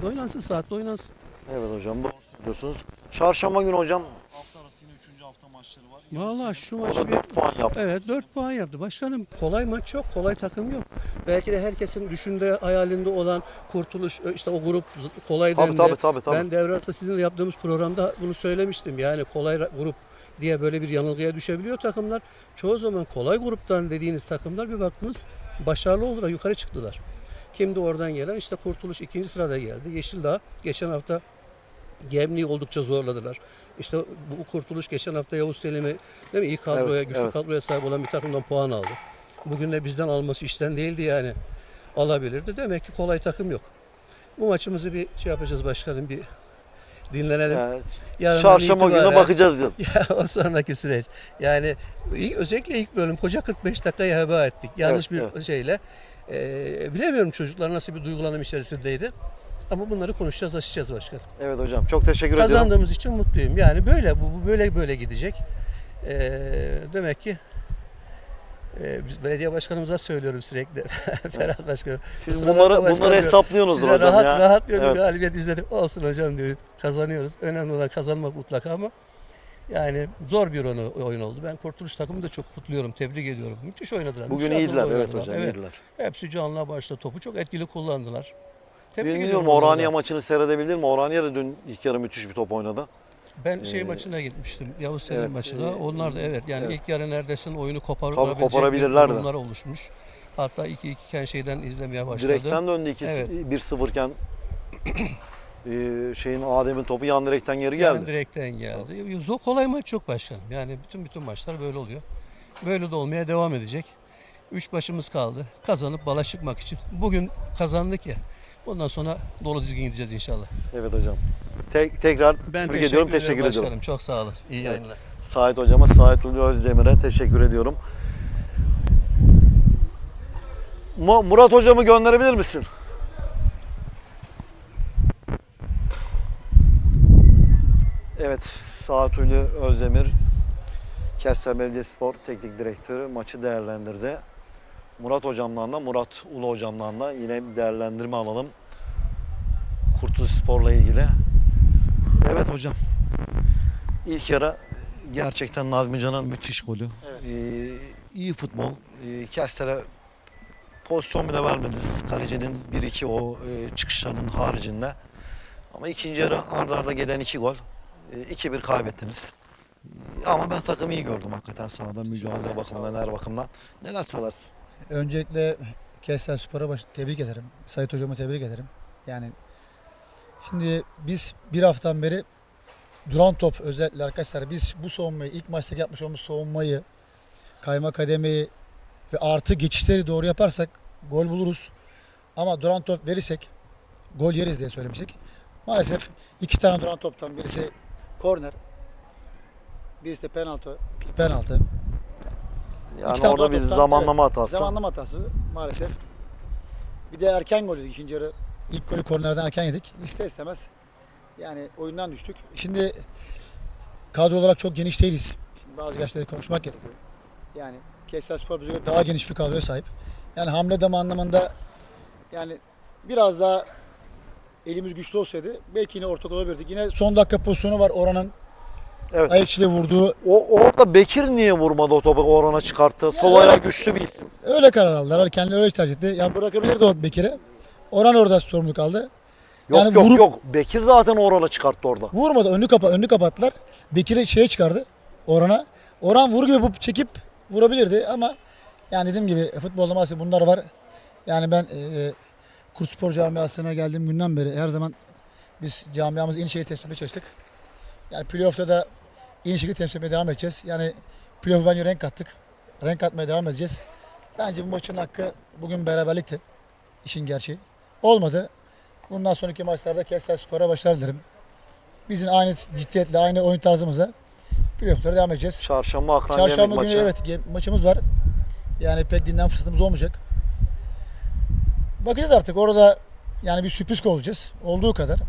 saatinde oynansın, saatte oynansın. Evet hocam doğru söylüyorsunuz. Çarşamba günü hocam Hafta arası yine 3. hafta maçları var. Vallahi şu da bir 4 puan yaptı. Evet 4 puan yaptı. Başkanım kolay maç yok, kolay takım yok. Belki de herkesin düşünde hayalinde olan kurtuluş işte o grup kolay Tabii, dendi. tabii, tabii, tabii. Ben devre arasında sizinle yaptığımız programda bunu söylemiştim. Yani kolay grup diye böyle bir yanılgıya düşebiliyor takımlar. Çoğu zaman kolay gruptan dediğiniz takımlar bir baktınız başarılı oldular, yukarı çıktılar. Kimdi oradan gelen? İşte Kurtuluş ikinci sırada geldi. Yeşildağ geçen hafta Gemli'yi oldukça zorladılar. İşte bu kurtuluş geçen hafta Yavuz Selim'i değil mi? İyi kadroya, Evet, güçlü evet. kadroya sahip olan bir takımdan puan aldı. Bugün de bizden alması işten değildi yani. Alabilirdi. Demek ki kolay takım yok. Bu maçımızı bir şey yapacağız başkanım bir dinlenelim. Evet. Yarından Çarşamba günü bakacağız diyor. ya o sonraki süreç. Yani ilk- özellikle ilk bölüm koca 45 dakikayı heba ettik. Yanlış Evet, bir şeyle. Ee, bilemiyorum çocuklar nasıl bir duygulanım içerisindeydi. Ama bunları konuşacağız, açacağız başkanım. Evet hocam çok teşekkür ediyorum. Kazandığımız için mutluyum. Yani böyle bu, bu böyle böyle gidecek. Ee, demek ki e, biz belediye başkanımıza söylüyorum sürekli. Ferhat Başkanım. Siz bunları bunları Size hocam rahat ya. rahat diyorum Evet. galibiyet izledik. Olsun hocam diyor. Kazanıyoruz. Önemli olan kazanmak mutlaka ama yani zor bir oyun, oyun oldu. Ben Kurtuluş takımını da çok kutluyorum. Tebrik ediyorum. Müthiş oynadılar. Bugün müthiş iyiydiler akıllı evet oynadılar. hocam Evet. iyiydiler. Hepsi canlı başta topu çok etkili kullandılar. Tebrik Bilmiyorum ediyorum Oraniye onları da. maçını seyredebildin mi? Oraniye de dün ilk yarı müthiş bir top oynadı. Ben şey maçına gitmiştim. Yavuz Selim evet, maçına. e, Onlar da evet yani evet. ilk yarı neredesin oyunu koparabilecek durumlar oluşmuş. Hatta 2-2 iken şeyden izlemeye başladı. Direkten döndü 2 Evet. 1-0 iken e, şeyin Adem'in topu yan direkten geri geldi. direkten geldi. Zor kolay maç yok başkanım. Yani bütün bütün maçlar böyle oluyor. Böyle de olmaya devam edecek. Üç başımız kaldı. Kazanıp bala çıkmak için. Bugün kazandık ya. Bundan sonra dolu dizgin gideceğiz inşallah. Evet hocam. Tek, tekrar Ben tebrik ediyorum, teşekkür ederim ediyorum. başkanım. Çok sağ olun. İyi Evet. yayınlar. Sait hocama, Sait Ulu Özdemir'e teşekkür ediyorum. Mu- Murat hocamı gönderebilir misin? Evet, Sait Ulu Özdemir, Kessel Belediyespor Teknik Direktörü maçı değerlendirdi. Murat hocamdan da, Murat Ulu hocamdan da yine bir değerlendirme alalım. Kurtuluş Spor'la ilgili. Evet hocam. İlk yarı gerçekten Nazmi Can'ın müthiş golü. Ee, iyi futbol. Ee, Kestel'e pozisyon bile vermediniz. Kalecinin 1-2 o e, çıkışlarının haricinde. Ama ikinci yarı arda arda gelen iki gol. E, 2-1 kaybettiniz. Ee, Ama ben takımı iyi gördüm hakikaten sahada mücadele bakımından her bakımdan. Neler söylersin? Öncelikle Kessel Spor'a baş- tebrik ederim. Sayit Hocam'ı tebrik ederim. Yani şimdi biz bir haftadan beri duran top özellikle arkadaşlar biz bu savunmayı ilk maçtaki yapmış olduğumuz savunmayı kayma kademeyi ve artı geçişleri doğru yaparsak gol buluruz. Ama duran top verirsek gol yeriz diye söylemiştik. Maalesef iki tane duran toptan birisi korner, birisi de penaltı. Penaltı. Yani İki orada bir toptan, zamanlama hatası. Zamanlama hatası maalesef. Bir de erken gol yedik ikinci yarı. İlk golü kornerden erken yedik. İster istemez yani oyundan düştük. Şimdi kadro olarak çok geniş değiliz. Şimdi bazı gençleri konuşmak gerekiyor. Yani Kessel Spor bize göre daha geniş bir kadroya sahip. Yani hamle dama anlamında yani biraz daha elimiz güçlü olsaydı belki yine ortak olabilirdik. Yine son dakika pozisyonu var Orhan'ın Evet. ayak içiyle vurduğu. O orada Bekir niye vurmadı o topu Orhan'a çıkarttı? Sol öyle- ayağı güçlü bir isim. Öyle karar aldılar. Kendileri öyle tercih etti. Yani bırakabilirdi o Bekir'e. Orhan orada sorumluluk aldı. Yok Yani yok vurup- yok. Bekir zaten Orhan'a çıkarttı orada. Vurmadı. Önünü, kapa önünü kapattılar. Bekir'i şeye çıkardı. Orhan'a. Orhan vurgu yapıp çekip vurabilirdi ama yani dediğim gibi futbolda maalesef bunlar var. Yani ben e, Kurt Spor camiasına geldiğim günden beri her zaman biz camiamız en şeyi teslim etmeye çalıştık. Yani playoff'ta da en şekilde temsil etmeye devam edeceğiz. Yani playoff bence renk kattık. Renk katmaya devam edeceğiz. Bence bu maçın hakkı bugün beraberlikti. İşin gerçeği. Olmadı. Bundan sonraki maçlarda Kessel Spor'a başarılar dilerim. Bizim aynı ciddiyetle, aynı oyun tarzımızla playoff'lara devam edeceğiz. Çarşamba Akran Çarşamba günü maçı. evet maçımız var. Yani pek dinlen fırsatımız olmayacak. Bakacağız artık orada yani bir sürpriz olacağız. Olduğu kadar.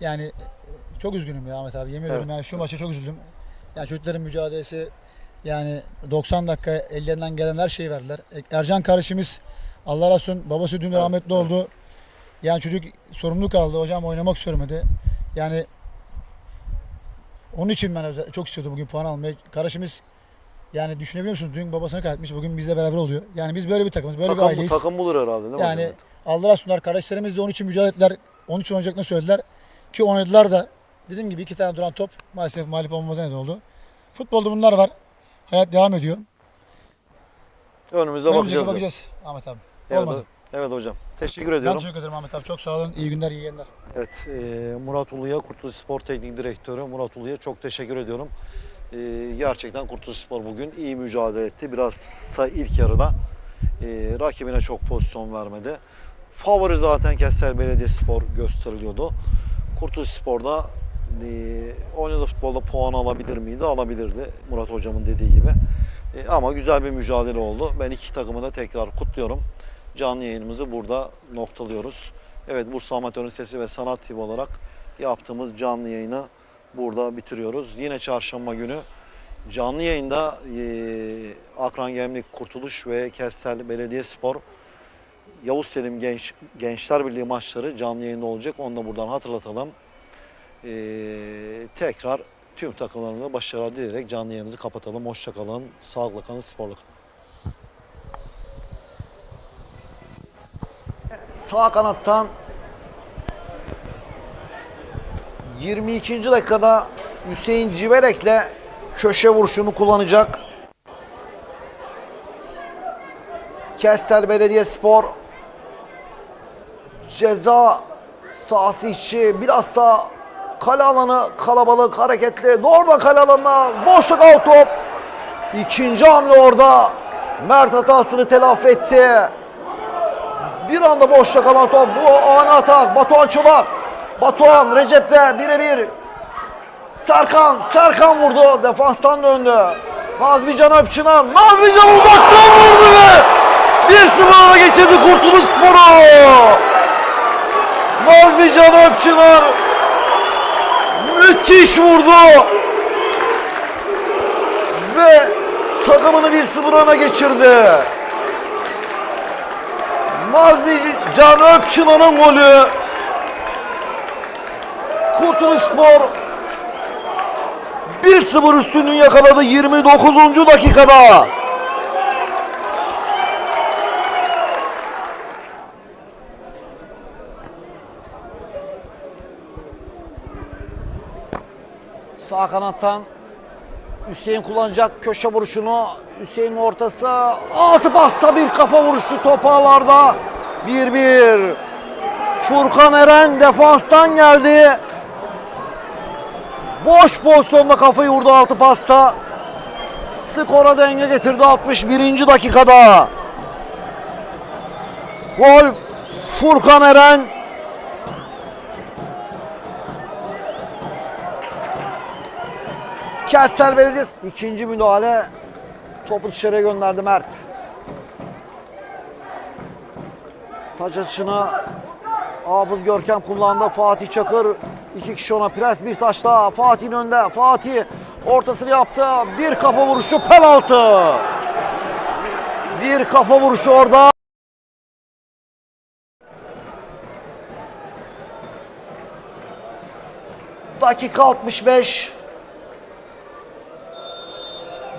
Yani e, çok üzgünüm ya Ahmet abi. Yemin ediyorum yani şu maça çok üzüldüm. Yani çocukların mücadelesi yani 90 dakika ellerinden gelen her şeyi verdiler. E, Ercan kardeşimiz Allah razı olsun babası dün rahmetli oldu. Yani çocuk sorumluluk aldı. Hocam oynamak istemedi. Yani onun için ben çok istiyordum bugün puan almayı. Kardeşimiz yani düşünebiliyor musunuz? Dün babasını kaybetmiş. Bugün bizle beraber oluyor. Yani biz böyle bir takımız. Böyle bir takım, aileyiz. takım bulur herhalde değil mi Yani hocam? aldılar sunlar. Kardeşlerimiz de onun için mücadele ettiler. Onun için oynayacaklarını söylediler. Ki oynadılar da. Dediğim gibi iki tane duran top maalesef mağlup olmamıza neden oldu. Futbolda bunlar var. Hayat devam ediyor. Önümüze Önümüzdeki bakacağız. bakacağız Ahmet abi. Evet, Olmadı. evet hocam. Teşekkür Ben ediyorum. teşekkür ederim Ahmet abi. Çok sağ olun. İyi günler, iyi yayınlar. Evet, e, Murat Ulu'ya Kurtuluş Spor Teknik Direktörü Murat Ulu'ya çok teşekkür ediyorum. E, gerçekten Kurtuluş Spor bugün iyi mücadele etti. Bilhassa ilk yarıda e, rakibine çok pozisyon vermedi. Favori zaten Kestel Belediyespor gösteriliyordu. Kurtuluş Spor'da e, oynadığı futbolda puan alabilir miydi? Alabilirdi Murat Hocam'ın dediği gibi. Ama güzel bir mücadele oldu. Ben iki takımı da tekrar kutluyorum. Canlı yayınımızı burada noktalıyoruz. Evet Bursa Amatör Lisesi ve Sanat TV olarak yaptığımız canlı yayını burada bitiriyoruz. Yine çarşamba günü canlı yayında e, Akran Gemlik Kurtuluş ve Kessel Belediyespor Yavuz Selim Genç, Gençler Birliği maçları canlı yayında olacak. Onu da buradan hatırlatalım. E, tekrar tüm takımlarımıza başarılar dileyerek canlı yayınımızı kapatalım. Hoşçakalın, sağlıkla kalın, sporla kalın. Sağ kanattan 22. dakikada Hüseyin Civerek'le köşe vuruşunu kullanacak. Kestel Belediyespor ceza sahası içi bilhassa kale alanı kalabalık hareketli. Doğrudan kale alanına boşluk al top. İkinci hamle orada. Mert hatasını telafi etti. Bir anda boşta kalan top. Bu ani atak. Batuhan Çolak. Batuhan Recep'le birebir. Serkan. Serkan vurdu. Defanstan döndü. Nazmi Can Öpçınar. Nazmi Can uzaktan vurdu ve 1-0 öne geçirdi Kurtuluş Sporu. Nazmi Can Öpçınar müthiş vurdu. Ve takımını 1-0 öne geçirdi. Nazmi Can golü. Kurtuluş Spor 1-0 üstünlüğü yakaladı 29. dakikada. Sağ kanattan Hüseyin kullanacak köşe vuruşunu. Hüseyin'in ortası. Altı basta bir kafa vuruşu topağlarda. 1-1. Furkan Eren defanstan geldi. Boş pozisyonda kafayı vurdu altı pasta. Skora denge getirdi 61. dakikada. Gol Furkan Eren. Kestel Belediyesi ikinci müdahale topu dışarıya gönderdi Mert. Taç atışını Hafız Görkem kullandı. Fatih Çakır iki kişi ona pres bir taş daha. Fatih'in önde. Fatih ortasını yaptı. Bir kafa vuruşu penaltı. Bir kafa vuruşu orada. Dakika 65.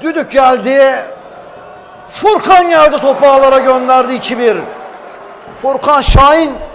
Düdük geldi. Furkan geldi topu ağlara gönderdi 2-1. Furkan Şahin